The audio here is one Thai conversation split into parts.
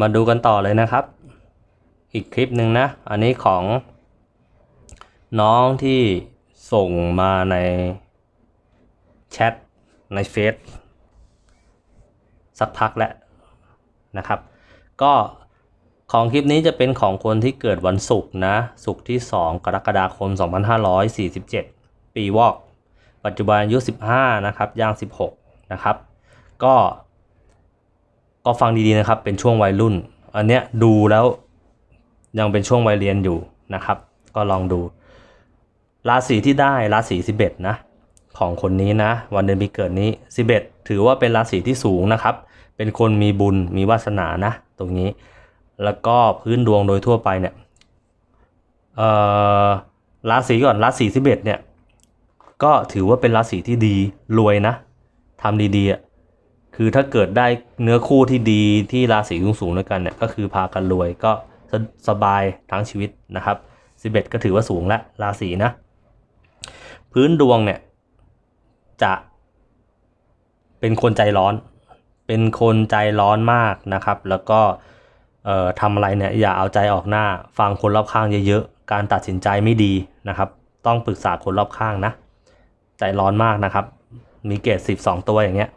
มาดูกันต่อเลยนะครับ อีกคลิปหนึ่งนะ อันนี้ของ น้องที่ส่งมาในแชทในเฟซสักพักแล้วนะครับ ก็ของคลิปนี้จะเป็นของคนที่เกิดวันศุกร์นะ ศุกร์ที่ 2 กรกฎาคม 2547 ปีวอก ปัจจุบันอายุ 15 นะครับ ย่าง 16 นะครับ ก็ ก็ฟังดีๆนะครับ เป็นช่วงวัยรุ่น อันเนี้ยดูแล้วยังเป็นช่วงวัยเรียนอยู่นะครับ ก็ลองดู ราศีที่ได้ราศี11นะของคนนี้นะ วันเดือนปีเกิดนี้ 11 ถือว่าเป็นราศีที่สูงนะครับ เป็นคนมีบุญมีวาสนานะ ตรงนี้ แล้วก็พื้นดวงโดยทั่วไปเนี่ยเอ่อราศีก่อนราศี11เนี่ยก็ถือว่าเป็นราศีที่ดีรวยนะทำดีๆอะ คือถ้าเกิดได้เนื้อคู่ที่ดีที่ราศีสูงๆด้วยกันเนี่ยก็คือพากันรวยก็สสบายทั้งชีวิตนะครับ 11 ก็ถือว่าสูงแล้วราศีนะ พื้นดวงเนี่ยจะเป็นคนใจร้อน เป็นคนใจร้อนมากนะครับ แล้วก็ทำอะไรเนี่ยอย่าเอาใจออกหน้า ฟังคนรอบข้างเยอะๆ การตัดสินใจไม่ดีนะครับ ต้องปรึกษาคนรอบข้างนะ ใจร้อนมากนะครับ มีเกรด12 ตัวอย่างเงี้ย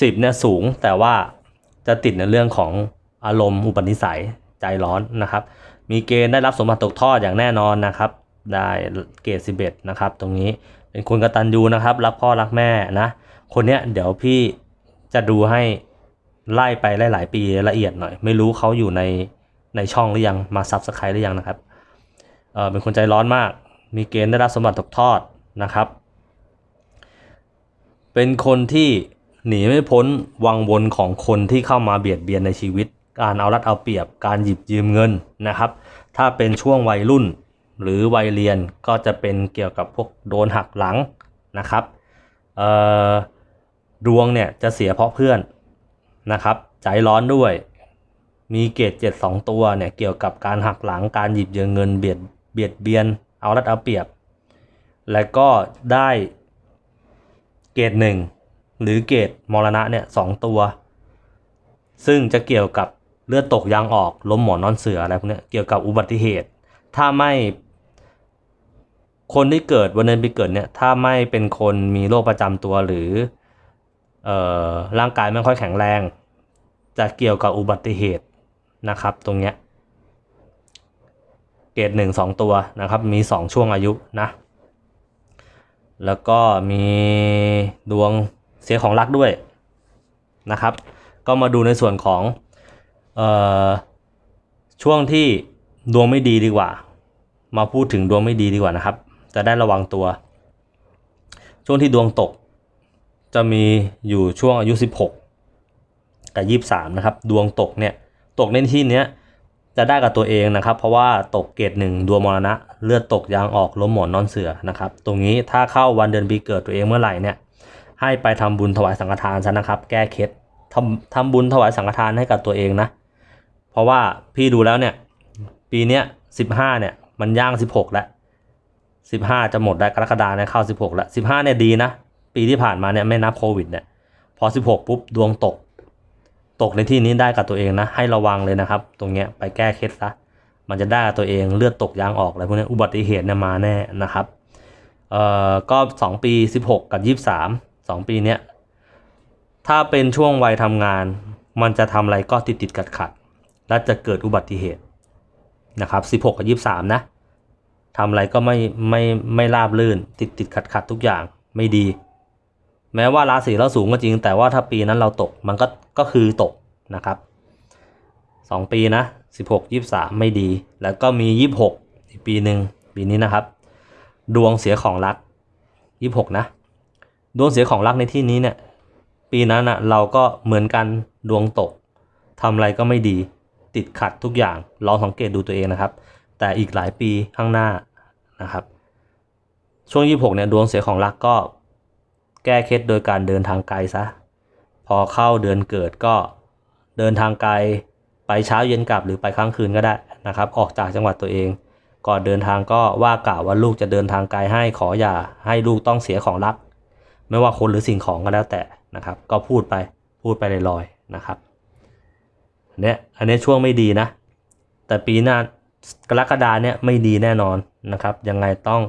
สิบเนี่ยสูงแต่ว่าจะติดในเรื่องของอารมณ์อุปนิสัยใจร้อนนะครับ มีเกณฑ์ได้รับสมบัติตกทอดอย่างแน่นอนนะครับ ได้เกรดสิบเอ็ดนะครับ ตรงนี้เป็นคนกระตัญญูนะครับ รักพ่อรักแม่นะ คนเนี้ยเดี๋ยวพี่จะดูให้ไล่ไปหลาย ๆ ปีละเอียดหน่อย ไม่รู้เขาอยู่ในในช่องหรือยังมาซับสไครต์หรือยังนะครับเออเป็นคนใจร้อนมาก มีเกณฑ์ได้รับสมบัติตกทอดนะครับ เป็นคนที่ หนีไม่พ้นวังวนของคนที่เข้ามาเบียดเบียนในชีวิต การเอารัดเอาเปรียบ การหยิบยืมเงินนะครับ ถ้าเป็นช่วงวัยรุ่น หรือวัยเรียนก็จะเป็นเกี่ยวกับพวกโดนหักหลังนะครับดวงเนี่ยจะเสียเพราะเพื่อนนะครับ ใจร้อนด้วย มีเกรดเจ็ดสองตัวเนี่ยเกี่ยวกับการหักหลังการหยิบยืมเงินเบียดเบียดเบียน เอารัดเอาเปรียบ และก็ได้เกรดหนึ่ง หรือเกรดมรณะเนี่ยสองตัว ซึ่งจะเกี่ยวกับเลือดตกยางออกล้มหมอนนอนเสืออะไรพวกนี้เกี่ยวกับอุบัติเหตุ ถ้าไม่คนที่เกิดวันเดือนปีเกิดเนี่ยถ้าไม่เป็นคนมีโรคประจำตัวหรือออร่างกายไม่ค่อยแข็งแรง จะเกี่ยวกับอุบัติเหตุนะครับ ตรงเนี้ยเกรดหนึ่งสองตัวนะครับ มีสองช่วงอายุนะ แล้วก็มีดวง เสียของรักด้วยนะครับ ก็มาดูในส่วนของออช่วงที่ดวงไม่ดีดีกว่า มาพูดถึงดวงไม่ดีดีกว่านะครับ จะได้ระวังตัว ช่วงที่ดวงตก จะมีอยู่ช่วงอายุ 16 กับ 23 นะครับ ดวงตกเนี่ยตกในที่เนี้ยจะได้กับตัวเองนะครับ เพราะว่าตกเกรดหนึ่งดวงมรณะ เลือดตกยางออกล้มหมอนนอนเสือนะครับ ตรงนี้ถ้าเข้าวันเดือนปีเกิดตัวเองเมื่อไหร่เนี่ย ให้ไปทำบุญถวายสังฆทานซะนะครับ แก้เคล็ดทำทำบุญถวายสังฆทานให้กับตัวเองนะ เพราะว่าพี่ดูแล้วเนี่ย ปีเนี้ยสิบห้าเนี่ย มันย่างสิบหกแล้วสิบห้าจะหมดแล้วกรกฎาเนี่ยเข้าสิบหกแล้วสิบห้าเนี่ยดีนะ ปีที่ผ่านมาเนี่ยไม่นับโควิดเนี่ย พอสิบหกปุ๊บดวงตก ตกในที่นี้ได้กับตัวเองนะ ให้ระวังเลยนะครับ ตรงเนี้ยไปแก้เคล็ดซะมันจะได้กับตัวเองเลือดตกยางออกอะไรพวกนี้อุบัติเหตุเนี่ยมาแน่นะครับเอ่อก็ 2 ปี 16 กับ 23 2ปีเนี้ยถ้าเป็นช่วงวัยทำงาน มันจะทำอะไรก็ติดติดขัดขัดและจะเกิดอุบัติเหตุนะครับ16กับ23นะทำอะไรก็ไม่ไม่ไม่ราบลื่น ติดติดขัดขัดทุกอย่างไม่ดี แม้ว่าราศีเราสูงก็จริง แต่ว่าถ้าปีนั้นเราตกมันก็ก็คือตกนะครับสองปีนะสิบหกยี่สามไม่ดี แล้วก็มียี่หกอีกปีหนึ่งปีนี้นะครับ ดวงเสียของรักยี่หกนะ ดวงเสียของรักในที่นี้เนี่ย ปีนั้นอะเราก็เหมือนกันดวงตกทำอะไรก็ไม่ดีติดขัดทุกอย่างลองสังเกตดูตัวเองนะครับ แต่อีกหลายปีข้างหน้านะครับ ช่วงยี่หกเนี่ยดวงเสียของรักก็แก้เคล็ดโดยการเดินทางไกลซะพอเข้าเดือนเกิดก็เดินทางไกลไปเช้าเย็นกลับหรือไปค้างคืนก็ได้นะครับ ออกจากจังหวัดตัวเอง ก่อนเดินทางก็ว่ากล่าวว่าลูกจะเดินทางไกลให้ขออย่าให้ลูกต้องเสียของรัก ไม่ว่าคนหรือสิ่งของก็แล้วแต่นะครับ ก็พูดไปพูดไปลอยๆนะครับเนี่ยอันนี้ช่วงไม่ดีนะ แต่ปีหน้ากรกฎาเนี่ยไม่ดีแน่นอนนะครับ ยังไงต้อง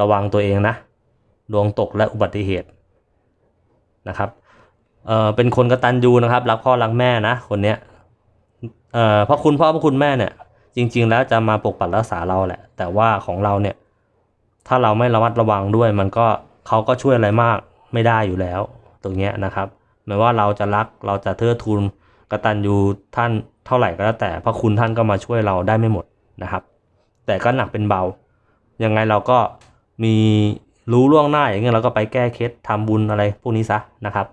ระวังตัวเองนะดวงตกและอุบัติเหตุนะครับเออเป็นคนกระตัญญูนะครับ รักพ่อรักแม่นะคนเนี้ยเอ่อเพราะคุณพ่อพระคุณแม่เนี่ย จริง ๆ แล้วจะมาปกปักรักษาเราแหละ แต่ว่าของเราเนี่ย ถ้าเราไม่ระมัดระวังด้วย มันก็เขาก็ช่วยอะไรมาก ไม่ได้อยู่แล้ว ตรงเนี้ยนะครับไม่ว่าเราจะรักเราจะเทิดทูนกตัญญูท่านเท่าไหร่ก็แล้วแต่พระคุณท่านก็มาช่วยเราได้ไม่หมดนะครับ แต่ก็หนักเป็นเบา ยังไงเราก็มีรู้ล่วงหน้าอย่างเงี้ยเราก็ไปแก้เคล็ดทำบุญอะไรพวกนี้ซะนะครับ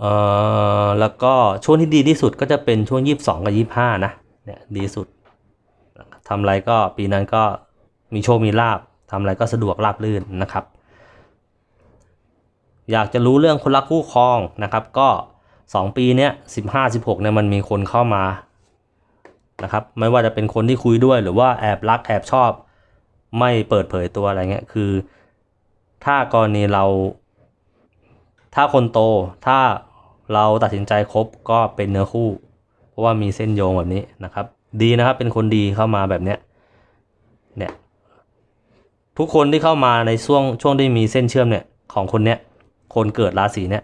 เอ่อแล้วก็ช่วงที่ดีที่สุดก็จะเป็นช่วง 22 กับ 25 นะเนี่ยดีสุดทำอะไรก็ปีนั้นก็มีโชคมีลาบทำอะไรก็สะดวกราบรื่นนะครับ อยากจะรู้เรื่องคนรักคู่ครองนะครับก็ 2 ปีเนี้ย15 16เนี่ยมันมีคนเข้ามานะครับไม่ว่าจะเป็นคนที่คุยด้วยหรือว่าแอบรักแอบชอบ ไม่เปิดเผยตัวอะไรเงี้ยคือ ถ้ากรณีเรา ถ้าคนโตถ้าเราตัดสินใจคบก็เป็นเนื้อคู่ เพราะว่ามีเส้นโยงแบบนี้นะครับ ดีนะครับเป็นคนดีเข้ามาแบบเนี้ยเนี่ยทุกคนที่เข้ามาในช่วงช่วงที่มีเส้นเชื่อมเนี่ยของคนเนี้ย คนเกิดราศีเนี้ย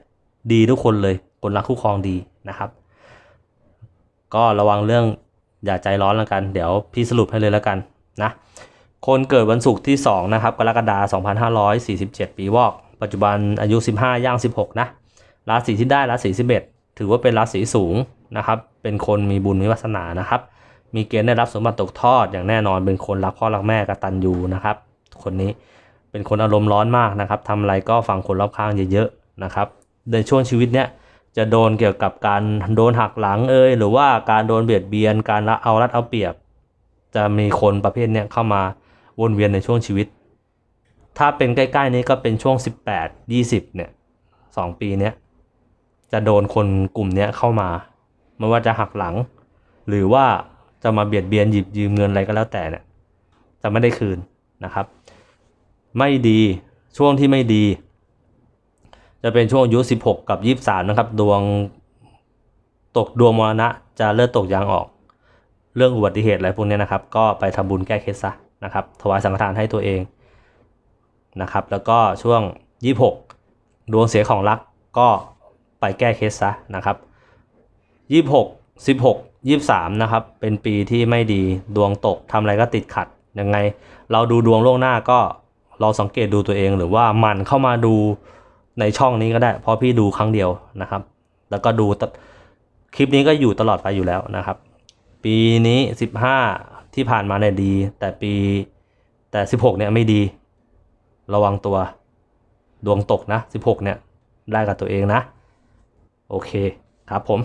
ดีทุกคนเลยคนรักคู่ครองดีนะครับ ก็ระวังเรื่องอย่าใจร้อนแล้วกัน เดี๋ยวพี่สรุปให้เลยแล้วกันนะคนเกิดวันศุกร์ที่2นะครับกรกฎาคม2547 ปีวอก ปัจจุบันอายุ 15 ย่าง 16 นะ ราศีที่ได้ราศี11 ถือว่าเป็นราศีสูงนะครับ เป็นคนมีบุญมีวาสนานะครับ มีเกณฑ์ได้รับสมบัติตกทอดอย่างแน่นอน เป็นคนรักพ่อรักแม่กตัญญูนะครับ คนนี้ เป็นคนอารมณ์ร้อนมากนะครับทำอะไรก็ฟังคนรอบข้างเยอะๆนะครับ ในช่วงชีวิตเนี้ยจะโดนเกี่ยวกับการโดนหักหลังเอ่ยหรือว่าการโดนเบียดเบียน การละเอารัดเอาเปรียบ จะมีคนประเภทเนี้ยเข้ามาวนเวียนในช่วงชีวิต ถ้าเป็นใกล้ๆนี้ก็เป็นช่วง 18 20เนี่ยสองปีเนี้ยจะโดนคนกลุ่มเนี้ยเข้ามาไม่ว่าจะหักหลัง หรือว่าจะมาเบียดเบียนหยิบยืมเงินอะไรก็แล้วแต่เนี่ยจะไม่ได้คืนนะครับ ไม่ดีช่วงที่ไม่ดี จะเป็นช่วงอายุ16 กับ 23 นะครับ ดวงตกดวงมรณะจะเลือดตกยางออก เรื่องอุบัติเหตุอะไรพวกนี้นะครับ ก็ไปทำบุญแก้เคล็ดซะนะครับ ถวายสังฆทานให้ตัวเองนะครับ แล้วก็ช่วง 26 ดวงเสียของรักก็ไปแก้เคล็ดซะนะครับ 26 16 23 นะครับ เป็นปีที่ไม่ดีดวงตกทำอะไรก็ติดขัดยังไง เราดูดวงล่วงหน้าก็ เราสังเกตดูตัวเองหรือว่ามันเข้ามาดูในช่องนี้ก็ได้ เพราะพี่ดูครั้งเดียวนะครับ แล้วก็ดูคลิปนี้ก็อยู่ตลอดไปอยู่แล้วนะครับ ปีนี้ 15 ที่ผ่านมาเนี่ยดี แต่ปีแต่ 16 เนี่ยไม่ดี ระวังตัวดวงตกนะ 16 เนี่ยได้กับตัวเองนะ โอเคครับผม